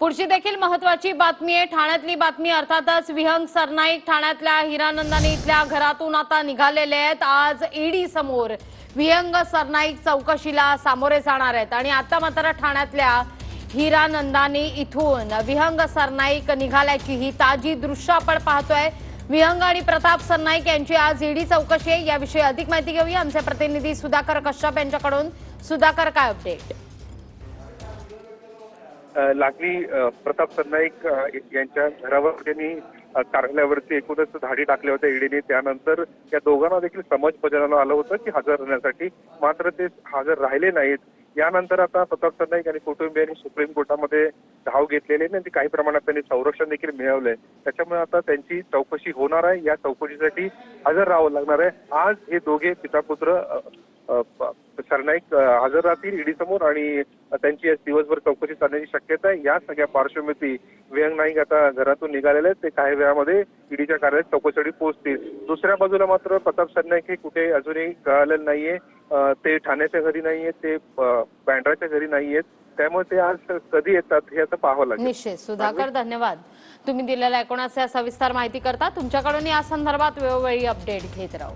पुढची देखील महत्वाची बातमी आहे. ठाण्यातली बातमी अर्थातच विहंग सरनाईक ठाण्यातल्या हिरानंदानी इथल्या घरातून आता निघालेले आहेत. आज ईडी समोर विहंग सरनाईक चौकशीला सामोरे जाणार आहेत. आणि आता मात्र ठाण्यातल्या हिरानंदानी इथून विहंग सरनाईक निघाल्याची ही ताजी दृश्य आपण पाहतोय. विहंग आणि प्रताप सरनाईक यांची आज ईडी चौकशी आहे. याविषयी अधिक माहिती घेऊया. आमचे प्रतिनिधी सुधाकर कश्यप यांच्याकडून. सुधाकर काय अपडेट लागली प्रताप सरनाईक यांच्या घरावर त्यांनी कार्यालयावरती एकूणच धाडी टाकल्या होत्या ईडीने. त्यानंतर या दोघांना देखील समज बजावण्यात आलं होतं की हजर राहण्यासाठी. मात्र ते हजर राहिले नाहीत. यानंतर आता प्रताप सरनाईक आणि कुटुंबियांनी सुप्रीम कोर्टामध्ये धाव घेतलेली आणि काही प्रमाणात त्यांनी संरक्षण देखील मिळवलंय. त्याच्यामुळे आता त्यांची चौकशी होणार आहे. या चौकशीसाठी हजर राहावं लागणार आहे. आज हे दोघे पिता पुत्र सरनाईक हजर राहतील ईडी समोर आणि त्यांची दिवसभर चौकशी चालण्याची शक्यता आहे. या सगळ्या पार्श्वभूमी व्यंग नाईक आता घरातून निघालेले आहेत. ते काही वेळामध्ये ईडीच्या कार्यालयात चौकशीसाठी पोहोचतील. दुसऱ्या बाजूला मात्र प्रताप सरनाईक हे कुठे अजूनही कळालेलं नाहीये. ते ठाण्याच्या घरी नाहीये ते बँड्राच्या घरी नाहीयेत. त्यामुळे ते आज कधी येतात हे आता पाहावं लागेल. निश्चित. सुधाकर धन्यवाद. तुम्ही दिलेल्या एकूणच या सविस्तर माहिती करता. तुमच्याकडून या संदर्भात वेळोवेळी अपडेट घेत राहू.